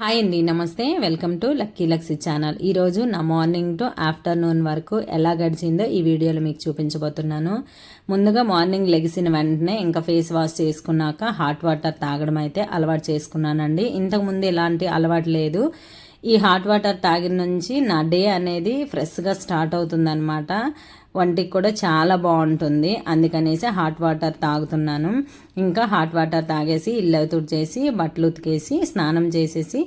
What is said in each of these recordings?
Hi అండి నమస్తే. Welcome to Lucky Luxy channel. ఈరోజు నా మార్నింగ్ టు ఆఫ్టర్నూన్ వరకు ఎలా గడిచిందో ఈ వీడియోలో మీకు చూపించబోతున్నాను. ముందుగా మార్నింగ్ లెగిసిన వెంటనే ఇంకా ఫేస్ వాష్ చేసుకున్నాక హాట్ వాటర్ తాగడం అయితే అలవాటు చేసుకున్నానండి. ఇంతకుముందు ఇలాంటి అలవాటు లేదు. ఈ హాట్ వాటర్ తాగిన నుంచి నా డే అనేది ఫ్రెష్గా స్టార్ట్ అవుతుందన్నమాట. వంటికి కూడా చాలా బాగుంటుంది. అందుకనేసి హాట్ వాటర్ తాగుతున్నాను. ఇంకా హాట్ వాటర్ తాగేసి ఇల్లు తుడిచేసి బట్టలు ఉతికేసి స్నానం చేసేసి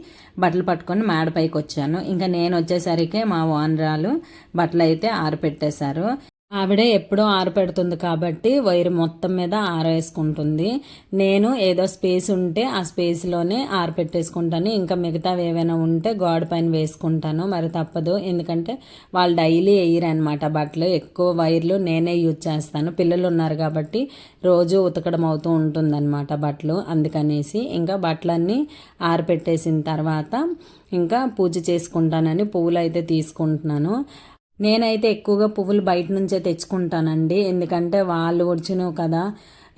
బట్టలు పట్టుకొని మేడపైకి వచ్చాను ఇంకా నేను వచ్చేసరికి మా ఓనరాలు బట్టలు అయితే ఆరపెట్టేశారు. ఆవిడ ఎప్పుడో ఆరపెడుతుంది కాబట్టి వైర్ మొత్తం మీద ఆరేసుకుంటుంది. నేను ఏదో స్పేస్ ఉంటే ఆ స్పేస్లోనే ఆరపెట్టేసుకుంటాను. ఇంకా మిగతావి ఏవైనా ఉంటే గోడ పైన వేసుకుంటాను. మరి తప్పదు. ఎందుకంటే వాళ్ళు డైలీ వేయరనమాట బట్టలు. ఎక్కువ వైర్లు నేనే యూజ్ చేస్తాను. పిల్లలు ఉన్నారు కాబట్టి రోజు ఉతకడం అవుతూ ఉంటుందన్నమాట బట్టలు. అందుకనేసి ఇంకా బట్టలన్నీ ఆరపెట్టేసిన తర్వాత ఇంకా పూజ చేసుకుంటానని పువ్వులు అయితే తీసుకుంటున్నాను. నేనైతే ఎక్కువగా పువ్వులు బయట నుంచే తెచ్చుకుంటానండి. ఎందుకంటే వాళ్ళు వచ్చినవు కదా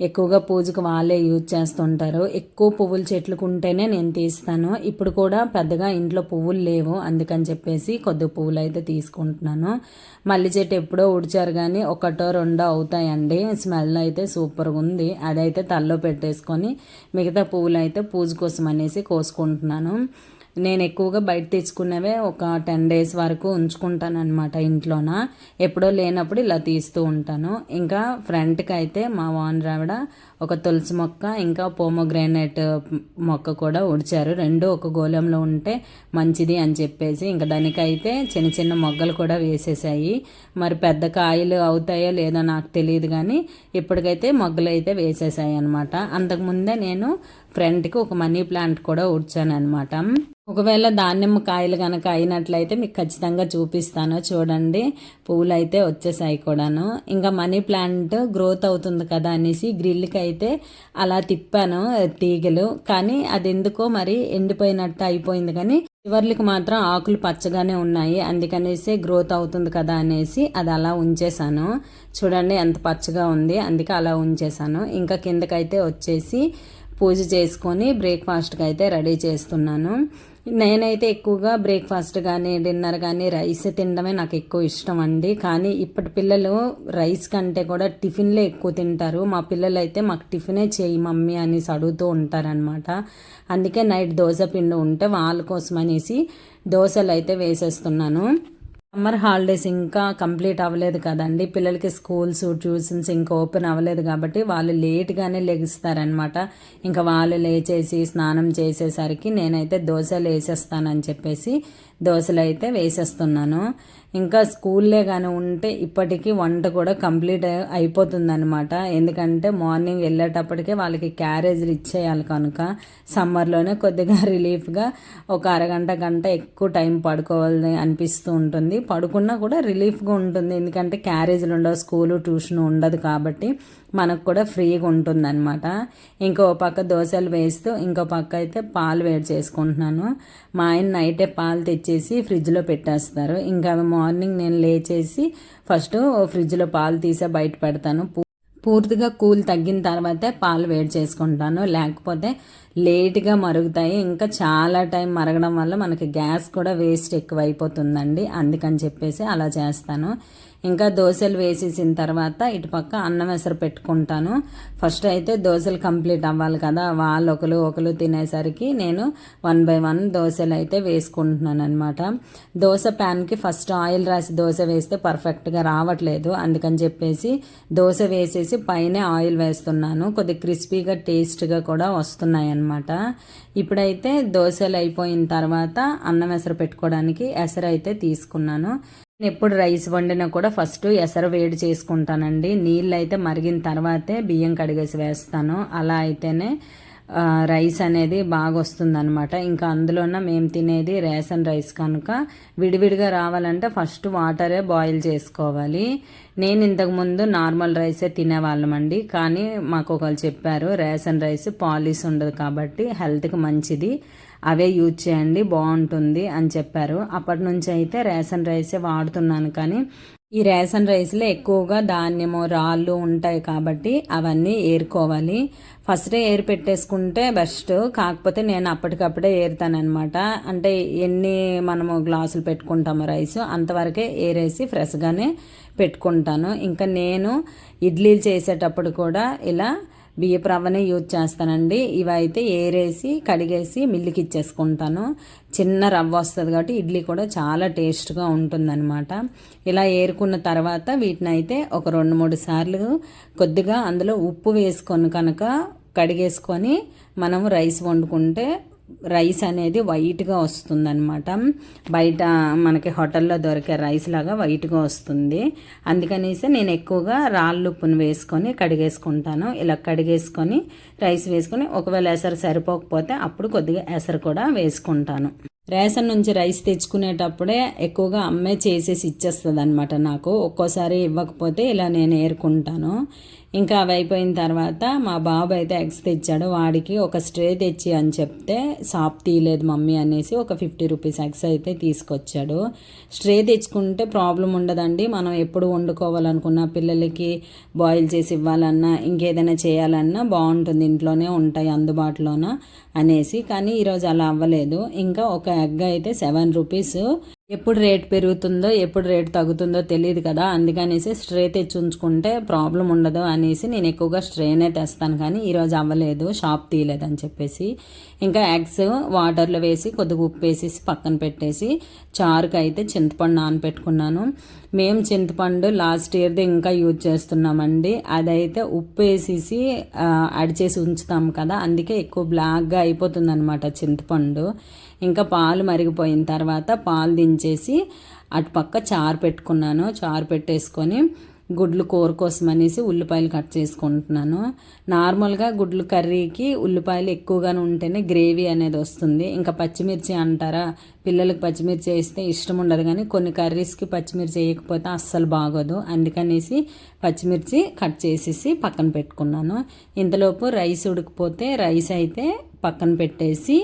ఎక్కువగా పూజకు వాళ్ళే యూజ్ చేస్తుంటారు. ఎక్కువ పువ్వుల చెట్లకు ఉంటేనే నేను తీస్తాను. ఇప్పుడు కూడా పెద్దగా ఇంట్లో పువ్వులు లేవు. అందుకని చెప్పేసి కొద్ది పువ్వులు అయితే తీసుకుంటున్నాను. మల్లి చెట్టు ఎప్పుడో ఉడిచారు కానీ ఒకటో రెండో అవుతాయండి. స్మెల్ అయితే సూపర్గా ఉంది. అదైతే తల్లో పెట్టేసుకొని మిగతా పువ్వులు అయితే పూజ కోసం అనేసి కోసుకుంటున్నాను. నేను ఎక్కువగా బయట తెచ్చుకున్నవే ఒక టెన్ డేస్ వరకు ఉంచుకుంటాను అనమాట ఇంట్లోన. ఎప్పుడో లేనప్పుడు ఇలా తీస్తూ ఉంటాను. ఇంకా ఫ్రంట్కి అయితే మా ఓనర్ రావిడ ఒక తులసి మొక్క ఇంకా పోమోగ్రానైట్ మొక్క కూడా ఉడిచారు రెండు ఒక గోళంలో ఉంటే మంచిది అని చెప్పేసి ఇంకా దానికైతే చిన్న చిన్న మొగ్గలు కూడా వేసేసాయి. మరి పెద్ద కాయలు అవుతాయో లేదో నాకు తెలియదు కానీ ఇప్పటికైతే మొగ్గలు అయితే వేసేసాయి అనమాట అంతకుముందే నేను ఫ్రంట్కి ఒక మనీ ప్లాంట్ కూడా ఉడ్చాను అనమాట ఒకవేళ దానిమ్మ కాయలు కనుక అయినట్లయితే మీకు ఖచ్చితంగా చూపిస్తాను. చూడండి పువ్వులు అయితే వచ్చేసాయి కూడాను. ఇంకా మనీ ప్లాంట్ గ్రోత్ అవుతుంది కదా అనేసి గ్రిల్కి అయితే అలా తిప్పాను తీగలు. కానీ అది ఎందుకో మరి ఎండిపోయినట్టు అయిపోయింది కానీ చివర్లకి మాత్రం ఆకులు పచ్చగానే ఉన్నాయి. అందుకనేసి గ్రోత్ అవుతుంది కదా అనేసి అది అలా ఉంచేసాను. చూడండి ఎంత పచ్చగా ఉంది. అందుకే అలా ఉంచేసాను. ఇంకా కిందకైతే వచ్చేసి పూజ చేసుకొని బ్రేక్ఫాస్ట్కి అయితే రెడీ చేస్తున్నాను. నేనైతే ఎక్కువగా బ్రేక్ఫాస్ట్ కానీ డిన్నర్ కానీ రైస్ తినడమే నాకు ఎక్కువ ఇష్టం అండి. కానీ ఇప్పటి పిల్లలు రైస్ కంటే కూడా టిఫిన్లే ఎక్కువ తింటారు. మా పిల్లలు అయితే మాకు టిఫినే చేయి మమ్మీ అనేసి అడుగుతూ ఉంటారనమాట అందుకే నైట్ దోశ పిండి ఉంటే వాళ్ళ కోసం అనేసి దోశలు అయితే వేసేస్తున్నాను. సమ్మర్ హాలిడేస్ ఇంకా కంప్లీట్ అవ్వలేదు కదండి. పిల్లలకి స్కూల్స్ ట్యూషన్స్ ఇంకా ఓపెన్ అవ్వలేదు కాబట్టి వాళ్ళు లేట్గానే లెగిస్తారనమాట ఇంకా వాళ్ళు లేచేసి స్నానం చేసేసరికి నేనైతే దోశలు వేసేస్తానని చెప్పేసి దోశలు అయితే వేసేస్తున్నాను. ఇంకా స్కూల్లే కానీ ఉంటే ఇప్పటికీ వంట కూడా కంప్లీట్ అయిపోతుందనమాట ఎందుకంటే మార్నింగ్ వెళ్ళేటప్పటికే వాళ్ళకి క్యారేజీలు ఇచ్చేయాలి కనుక సమ్మర్లోనే కొద్దిగా రిలీఫ్గా ఒక అరగంట గంట ఎక్కువ టైం పడుకోవాలి అనిపిస్తూ ఉంటుంది. పడుకున్నా కూడా రిలీఫ్గా ఉంటుంది. ఎందుకంటే క్యారేజీలు ఉండవు స్కూలు ట్యూషన్ ఉండదు కాబట్టి మనకు కూడా ఫ్రీగా ఉంటుందన్నమాట. ఇంకో పక్క దోశలు వేస్తూ ఇంకో పక్క అయితే పాలు వేడి చేసుకుంటున్నాను. మా ఆయన నైటే పాలు తెచ్చేసి ఫ్రిడ్జ్లో పెట్టేస్తారు. ఇంకా మార్నింగ్ నేను లేచేసి ఫస్ట్ ఫ్రిడ్జ్లో పాలు తీసే బయట పెడతాను. పూర్తిగా కూల్ తగ్గిన తర్వాతే పాలు వేడి చేసుకుంటాను. లేకపోతే లేట్గా మరుగుతాయి. ఇంకా చాలా టైం మరగడం వల్ల మనకి గ్యాస్ కూడా వేస్ట్ ఎక్కువ అయిపోతుందండి అందుకని చెప్పేసి అలా చేస్తాను. ఇంకా దోశలు వేసేసిన తర్వాత ఇటుపక్క అన్నం ఎసరు పెట్టుకుంటాను. ఫస్ట్ అయితే దోశలు కంప్లీట్ అవ్వాలి కదా. వాళ్ళు ఒకరు ఒకరు తినేసరికి నేను వన్ బై వన్ దోశలు అయితే వేసుకుంటున్నాను అనమాట దోశ ప్యాన్కి ఫస్ట్ ఆయిల్ రాసి దోశ వేస్తే పర్ఫెక్ట్గా రావట్లేదు. అందుకని చెప్పేసి దోశ వేసేసి పైన ఆయిల్ వేస్తున్నాను. కొద్ది క్రిస్పీగా టేస్ట్గా కూడా వస్తున్నాయి అన్నమాట ఇప్పుడైతే దోశలు అయిపోయిన తర్వాత అన్నం ఎసరు పెట్టుకోవడానికి ఎసరు అయితే తీసుకున్నాను. నేను ఎప్పుడు రైస్ వండినా కూడా ఫస్ట్ ఎసరు వేడి చేసుకుంటానండి. నీళ్ళు అయితే మరిగిన తర్వాతే బియ్యం కడిగేసి వేస్తాను. అలా అయితేనే రైస్ అనేది బాగా వస్తుందన్నమాట ఇంకా అందులోన మేము తినేది రేషన్ రైస్ కనుక విడివిడిగా రావాలంటే ఫస్ట్ వాటరే బాయిల్ చేసుకోవాలి. నేను ఇంతకుముందు నార్మల్ రైసే తినేవాళ్ళమండి. కానీ మాకు ఒకళ్ళు చెప్పారు రేషన్ రైస్ పాలిష్ ఉండదు కాబట్టి హెల్త్కి మంచిది. అవే యూజ్ చేయండి బాగుంటుంది అని చెప్పారు. అప్పటి నుంచి అయితే రేషన్ రైసే వాడుతున్నాను కానీ ఈ రేషన్ రైస్లో ఎక్కువగా ధాన్యము రాళ్ళు ఉంటాయి కాబట్టి అవన్నీ ఏరుకోవాలి. ఫస్టే ఏరు పెట్టేసుకుంటే బెస్ట్ కాకపోతే నేను అప్పటికప్పుడే ఏరుతానమాట అంటే ఎన్ని మనము గ్లాసులు పెట్టుకుంటామో రైస్ అంతవరకే ఏరేసి ఫ్రెష్గానే పెట్టుకుంటాను. ఇంకా నేను ఇడ్లీలు చేసేటప్పుడు కూడా ఇలా బియ్యపు రవ్వనే యూజ్ చేస్తానండి. ఇవైతే ఏరేసి కడిగేసి మిల్లికి ఇచ్చేసుకుంటాను. చిన్న రవ్వ వస్తుంది కాబట్టి ఇడ్లీ కూడా చాలా టేస్ట్గా ఉంటుందన్నమాట. ఇలా ఏరుకున్న తర్వాత వీటిని అయితే ఒక రెండు మూడు సార్లు కొద్దిగా అందులో ఉప్పు వేసుకొని కనుక కడిగేసుకొని మనము రైస్ వండుకుంటే రైస్ అనేది వైట్గా వస్తుందన్నమాట. బయట మనకి హోటల్లో దొరికే రైస్ లాగా వైట్గా వస్తుంది. అందుకనేసి నేను ఎక్కువగా రాళ్ళు ఉప్పును వేసుకొని కడిగేసుకుంటాను. ఇలా కడిగేసుకొని రైస్ వేసుకొని ఒకవేళ ఎసరు సరిపోకపోతే అప్పుడు కొద్దిగా ఎసరు కూడా వేసుకుంటాను. రేషన్ నుంచి రైస్ తెచ్చుకునేటప్పుడే ఎక్కువగా అమ్మే చేసేసి ఇచ్చేస్తుంది అనమాట నాకు. ఒక్కోసారి ఇవ్వకపోతే ఇలా నేను ఏరుకుంటాను. ఇంకా అవి అయిపోయిన తర్వాత మా బాబు అయితే ఎగ్స్ తెచ్చాడు. వాడికి ఒక స్ట్రే తెచ్చి అని చెప్తే షాప్ తీయలేదు మమ్మీ అనేసి ఒక ఫిఫ్టీ రూపీస్ ఎగ్స్ అయితే తీసుకొచ్చాడు. స్ట్రే తెచ్చుకుంటే ప్రాబ్లం ఉండదండి. మనం ఎప్పుడు వండుకోవాలనుకున్న పిల్లలకి బాయిల్ చేసి ఇవ్వాలన్నా ఇంకేదైనా చేయాలన్నా బాగుంటుంది. ఇంట్లోనే ఉంటాయి అందుబాటులోన అనేసి. కానీ ఈరోజు అలా అవ్వలేదు. ఇంకా ఒక ఎగ్ అయితే సెవెన్ రూపీస్. ఎప్పుడు రేట్ పెరుగుతుందో ఎప్పుడు రేట్ తగ్గుతుందో తెలియదు కదా. అందుకనేసి స్ట్రే తెచ్చి ఉంచుకుంటే ప్రాబ్లం ఉండదు అనేసి నేను ఎక్కువగా స్ట్రేనే తెస్తాను కానీ ఈరోజు అవ్వలేదు షాప్ తీయలేదు అని చెప్పేసి. ఇంకా ఎగ్స్ వాటర్లో వేసి కొద్దిగా ఉప్పు వేసేసి పక్కన పెట్టేసి చారుకు అయితే చింతపండు నానపెట్టుకున్నాను. మేము చింతపండు లాస్ట్ ఇయర్ది ఇంకా యూజ్ చేస్తున్నామండి. అదైతే ఉప్పు వేసేసి అడిచేసి ఉంచుతాం కదా. అందుకే ఎక్కువ బ్లాక్గా అయిపోతుంది అనమాట చింతపండు. ఇంకా పాలు మరిగిపోయిన తర్వాత పాలు దించేసి అటుపక్క చారు పెట్టుకున్నాను. చారు పెట్టేసుకొని గుడ్లు కూర కోసం అనేసి ఉల్లిపాయలు కట్ చేసుకుంటున్నాను. నార్మల్గా గుడ్లు కర్రీకి ఉల్లిపాయలు ఎక్కువగానే ఉంటేనే గ్రేవీ అనేది వస్తుంది. ఇంకా పచ్చిమిర్చి అంటారా? పిల్లలకి పచ్చిమిర్చి వేస్తే ఇష్టం ఉండదు కానీ కొన్ని కర్రీస్కి పచ్చిమిర్చి వేయకపోతే అస్సలు బాగోదు. అందుకనేసి పచ్చిమిర్చి కట్ చేసేసి పక్కన పెట్టుకున్నాను. ఇంతలోపు రైస్ ఉడికిపోతే రైస్ అయితే పక్కన పెట్టేసి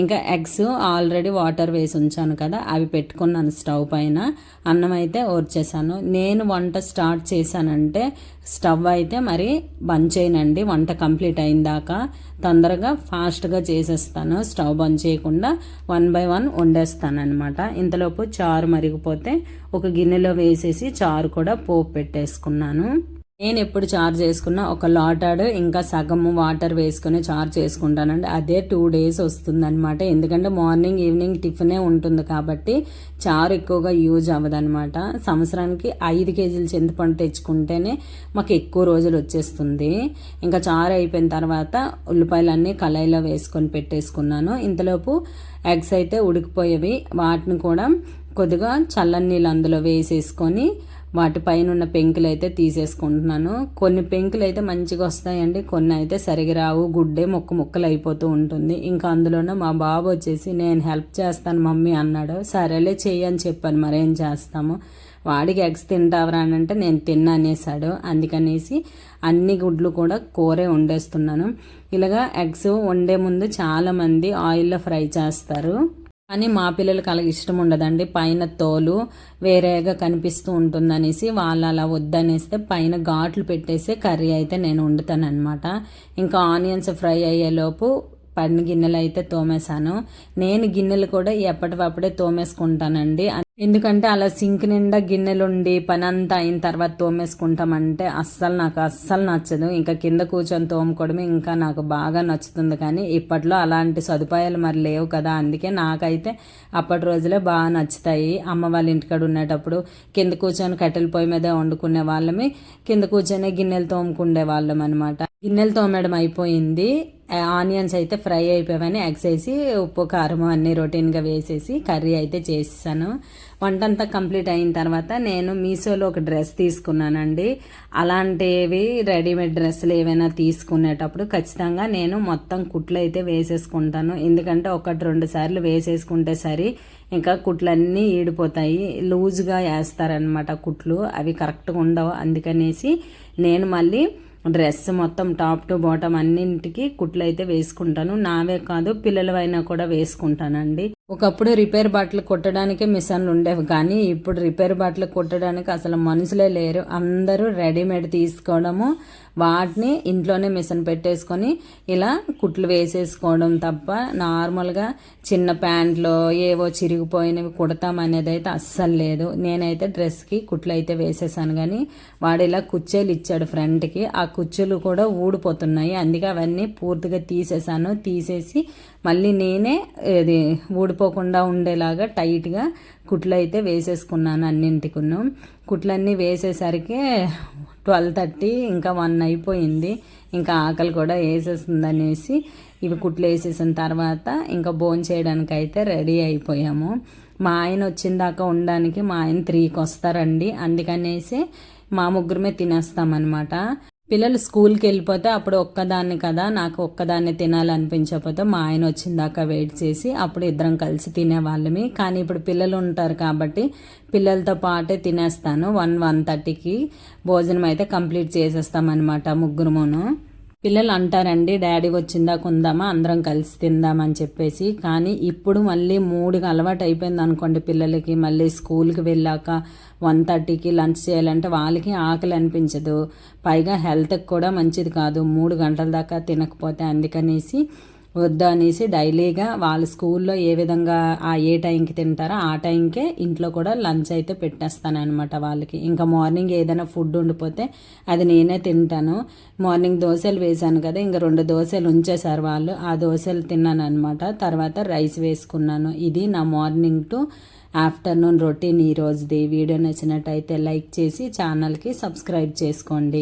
ఇంకా ఎగ్స్ ఆల్రెడీ వాటర్ వేసి ఉంచాను కదా అవి పెట్టుకున్నాను స్టవ్ పైన. అన్నం అయితే ఓర్చేసాను. నేను వంట స్టార్ట్ చేశానంటే స్టవ్ అయితే మరి బంద్ చేయనండి. వంట కంప్లీట్ అయిన దాకా తొందరగా ఫాస్ట్గా చేసేస్తాను. స్టవ్ బంద్ చేయకుండా వన్ బై వన్ వండేస్తాను అనమాట ఇంతలోపు చారు మరిగిపోతే ఒక గిన్నెలో వేసేసి చారు కూడా పోపు పెట్టేసుకున్నాను. నేను ఎప్పుడు చార్జ్ చేసుకున్నా ఒక లాటాడు ఇంకా సగం వాటర్ వేసుకుని చార్జ్ చేసుకుంటానండి. అదే టూ డేస్ వస్తుందన్నమాట. ఎందుకంటే మార్నింగ్ ఈవినింగ్ టిఫినే ఉంటుంది కాబట్టి చారు ఎక్కువగా యూజ్ అవ్వదనమాట సంవత్సరానికి ఐదు కేజీలు చింతపండు తెచ్చుకుంటేనే మాకు ఎక్కువ రోజులు వచ్చేస్తుంది. ఇంకా చారు అయిపోయిన తర్వాత ఉల్లిపాయలన్నీ కళాయిలో వేసుకొని పెట్టేసుకున్నాను. ఇంతలోపు ఎగ్స్ అయితే ఉడికిపోయేవి. వాటిని కూడా కొద్దిగా చల్లని నీళ్ళు అందులో వేసేసుకొని వాటిపైన ఉన్న పెంకులు అయితే తీసేసుకుంటున్నాను. కొన్ని పెంకులు అయితే మంచిగా వస్తాయండి. కొన్ని అయితే సరిగి రావు. గుడ్డే మొక్క ముక్కలు అయిపోతూ ఉంటుంది. ఇంకా అందులోనే మా బాబు వచ్చేసి నేను హెల్ప్ చేస్తాను మమ్మీ అన్నాడు. సరేలే చెయ్యి అని చెప్పాను. మరేం చేస్తాము? వాడికి ఎగ్స్ తింటావరా అని అంటే నేను తిన్నా అనేసాడు. అందుకనేసి అన్ని గుడ్లు కూడా కూరే వండేస్తున్నాను. ఇలాగా ఎగ్స్ వండే ముందు చాలామంది ఆయిల్లో ఫ్రై చేస్తారు. కానీ మా పిల్లలకి అలా ఇష్టం ఉండదండి. పైన తోలు వేరేగా కనిపిస్తూ ఉంటుందనేసి వాళ్ళు అలా వద్దనేస్తే పైన ఘాట్లు పెట్టేసి కర్రీ అయితే నేను వండుతాను అనమాట ఇంకా ఆనియన్స్ ఫ్రై అయ్యేలోపు పడిన గిన్నెలు అయితే తోమేశాను. నేను గిన్నెలు కూడా ఎప్పటికప్పుడే తోమేసుకుంటానండి. ఎందుకంటే అలా సింక్ నిండా గిన్నెలుండి పని అంతా అయిన తర్వాత తోమేసుకుంటామంటే అస్సలు నాకు అస్సలు నచ్చదు. ఇంకా కింద కూర్చొని తోముకోవడమే ఇంకా నాకు బాగా నచ్చుతుంది కానీ ఇప్పట్లో అలాంటి సదుపాయాలు మరి లేవు కదా. అందుకే నాకైతే అప్పటి రోజులే బాగా నచ్చుతాయి. అమ్మ వాళ్ళ ఇంటికాడ ఉండేటప్పుడు కింద కూర్చొని కట్టెల పొయ్యి మీద వండుకునే వాళ్ళమే కింద కూర్చొని గిన్నెలు తోముకుండే వాళ్ళం అనమాట గిన్నెలు తోమడం అయిపోయింది. ఆనియన్స్ అయితే ఫ్రై అయిపోయావని ఎగ్స్ వేసి ఉప్పు కారం అన్నీ రొటీన్గా వేసేసి కర్రీ అయితే చేసాను వంట అంతా కంప్లీట్ అయిన తర్వాత నేను మీషోలో ఒక డ్రెస్ తీసుకున్నానండి. అలాంటివి రెడీమేడ్ డ్రెస్సులు ఏవైనా తీసుకునేటప్పుడు ఖచ్చితంగా నేను మొత్తం కుట్లు అయితే వేసేసుకుంటాను. ఎందుకంటే ఒకటి రెండు సార్లు వేసేసుకుంటే సరి ఇంకా కుట్లన్నీ ఈడిపోతాయి. లూజ్గా వేస్తారనమాట కుట్లు. అవి కరెక్ట్గా ఉండవు. అందుకనేసి నేను మళ్ళీ డ్రెస్ మొత్తం టాప్ టు బాటమ్ అన్నింటికి కుట్లు అయితే వేసుకుంటాను. నావే కాదు పిల్లలవైనా కూడా వేసుకుంటానండి. ఒకప్పుడు రిపేర్ బట్టలు కుట్టడానికి మిషన్లు ఉండేవి కానీ ఇప్పుడు రిపేర్ బట్టలు కుట్టడానికి అసలు మనుషులే లేరు. అందరూ రెడీమేడ్ తీసుకోవడము వాటిని ఇంట్లోనే మిషన్ పెట్టేసుకొని ఇలా కుట్లు వేసేసుకోవడం తప్ప నార్మల్గా చిన్న ప్యాంట్లో ఏవో చిరిగిపోయినవి కుడతాం అనేది అయితే అస్సలు లేదు. నేనైతే డ్రెస్కి కుట్లు అయితే వేసేసాను కానీ వాడు ఇలా కుచ్చేలు ఇచ్చాడు ఫ్రంట్కి. ఆ కుచ్చులు కూడా ఊడిపోతున్నాయి అందుకే అవన్నీ పూర్తిగా తీసేసాను. తీసేసి మళ్ళీ నేనే ఇది ఊడిపోకుండా ఉండేలాగా టైట్గా కుట్లు అయితే వేసేసుకున్నాను అన్నింటికును. కుట్లన్నీ వేసేసరికి ట్వెల్వ్ థర్టీ ఇంకా వన్ అయిపోయింది. ఇంకా ఆకలి కూడా వేసేస్తుంది అనేసి ఇవి కుట్లు వేసేసిన తర్వాత ఇంకా భోజనం చేయడానికి అయితే రెడీ అయిపోయాము. మా ఆయన వచ్చిన దాకా ఉండడానికి మా ఆయన త్రీకి వస్తారండి అందుకనేసి మా ముగ్గురమే తినేస్తామన్నమాట. పిల్లలు స్కూల్కి వెళ్ళిపోతే అప్పుడు ఒక్కదాన్ని కదా నాకు ఒక్కదాన్ని తినాలనిపించకపోతే మా ఆయన వచ్చిందాక వెయిట్ చేసి అప్పుడు ఇద్దరం కలిసి తినేవాళ్ళమే. కానీ ఇప్పుడు పిల్లలు ఉంటారు కాబట్టి పిల్లలతో పాటే తినేస్తాను. వన్ వన్ థర్టీకి భోజనం అయితే కంప్లీట్ చేసేస్తామన్నమాట ముగ్గురుమును పిల్లలు అంటారండి డాడీ వచ్చిందా కొందామా? అందరం కలిసి తిందామని చెప్పేసి. కానీ ఇప్పుడు మళ్ళీ మూడుకి అలవాటు అయిపోయింది అనుకోండి పిల్లలకి. మళ్ళీ స్కూల్కి వెళ్ళాక వన్ థర్టీకి లంచ్ చేయాలంటే వాళ్ళకి ఆకలి అనిపించదు. పైగా హెల్త్కి కూడా మంచిది కాదు. మూడు గంటల దాకా తినకపోతే అందుకనేసి వద్దు అనేసి డైలీగా వాళ్ళ స్కూల్లో ఏ విధంగా ఆ ఏ టైంకి తింటారో ఆ టైంకే ఇంట్లో కూడా లంచ్ అయితే పెట్టేస్తానమాట వాళ్ళకి. ఇంకా మార్నింగ్ ఏదైనా ఫుడ్ ఉండిపోతే అది నేనే తింటాను. మార్నింగ్ దోశలు వేశాను కదా ఇంకా రెండు దోశలు ఉంచేశారు వాళ్ళు. ఆ దోశలు తిన్నాను అనమాట తర్వాత రైస్ వేసుకున్నాను. ఇది నా మార్నింగ్ టు ఆఫ్టర్నూన్ రొటీన్ ఈ రోజుది. వీడియో నచ్చినట్టయితే లైక్ చేసి ఛానల్కి సబ్స్క్రైబ్ చేసుకోండి.